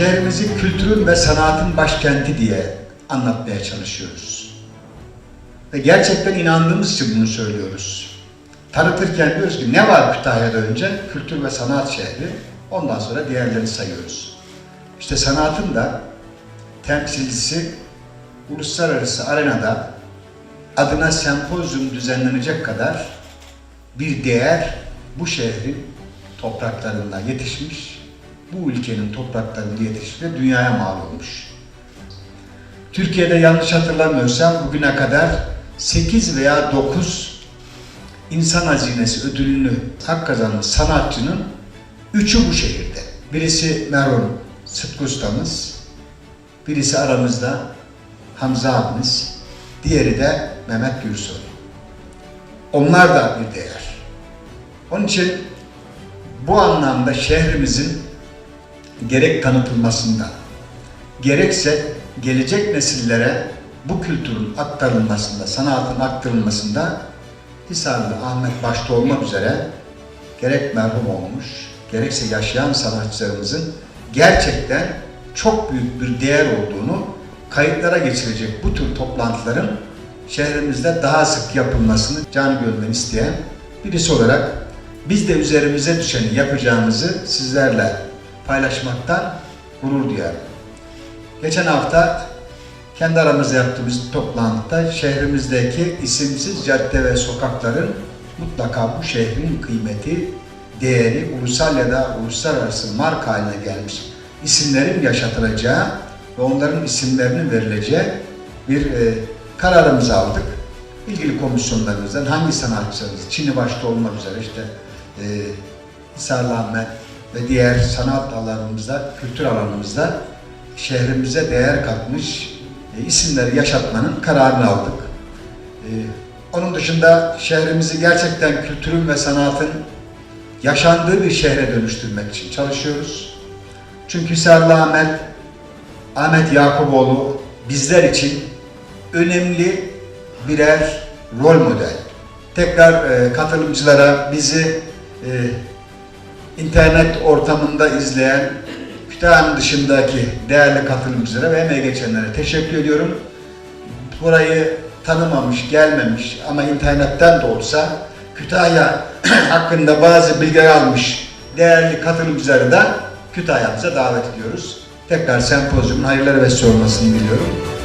Şehrimizi kültürün ve sanatın başkenti diye anlatmaya çalışıyoruz. Ve gerçekten inandığımız için bunu söylüyoruz. Tanıtırken diyoruz ki ne var Kütahya'da önce? Kültür ve sanat şehri. Ondan sonra diğerlerini sayıyoruz. İşte sanatın da temsilcisi uluslararası arenada adına sempozyum düzenlenecek kadar bir değer bu şehrin topraklarında yetişmiş, bu ülkenin topraklarında yetişmiş ve dünyaya mal olmuş. Türkiye'de yanlış hatırlamıyorsam bugüne kadar 8 veya 9 insan hazinesi ödülünü hak kazanmış sanatçının üçü bu şehirde. Birisi merhum Sıtkı Ustamız, birisi aramızda Hamza abimiz, diğeri de Mehmet Gürsoy. Onlar da bir değer. Onun için bu anlamda şehrimizin gerek tanıtılmasında, gerekse gelecek nesillere bu kültürün aktarılmasında, sanatın aktarılmasında Hisarlı Ahmet başta olmak üzere gerek merhum olmuş, gerekse yaşayan sanatçılarımızın gerçekten çok büyük bir değer olduğunu kayıtlara geçirecek bu tür toplantıların şehrimizde daha sık yapılmasını canı gönülden isteyen birisi olarak biz de üzerimize düşeni yapacağımızı sizlerle paylaşmaktan gurur duyarım. Geçen hafta kendi aramızda yaptığımız toplantıda şehrimizdeki isimsiz cadde ve sokakların mutlaka bu şehrin kıymeti, değeri ulusal ya da uluslararası marka haline gelmiş isimlerin yaşatılacağı ve onların isimlerinin verileceği bir e, kararımızı aldık. İlgili komisyonlarımızdan hangi sanatçılarımız, Çin'i başta olmak üzere işte e, Hisarlı Ahmet ve diğer sanat alanımızda, kültür alanımızda şehrimize değer katmış e, isimleri yaşatmanın kararını aldık. E, onun dışında şehrimizi gerçekten kültürün ve sanatın yaşandığı bir şehre dönüştürmek için çalışıyoruz. Çünkü Hisarlı Ahmet, Ahmet Yakuboğlu bizler için önemli birer rol model. Tekrar e, katılımcılara bizi e, internet ortamında izleyen Kütahya'nın dışındaki değerli katılımcılara ve emeği geçenlere teşekkür ediyorum. Burayı tanımamış, gelmemiş ama internetten de olsa Kütahya hakkında bazı bilgi almış değerli katılımcıları da Kütahya'mıza davet ediyoruz. Tekrar sempozyumun hayırlara vesile olmasını diliyorum.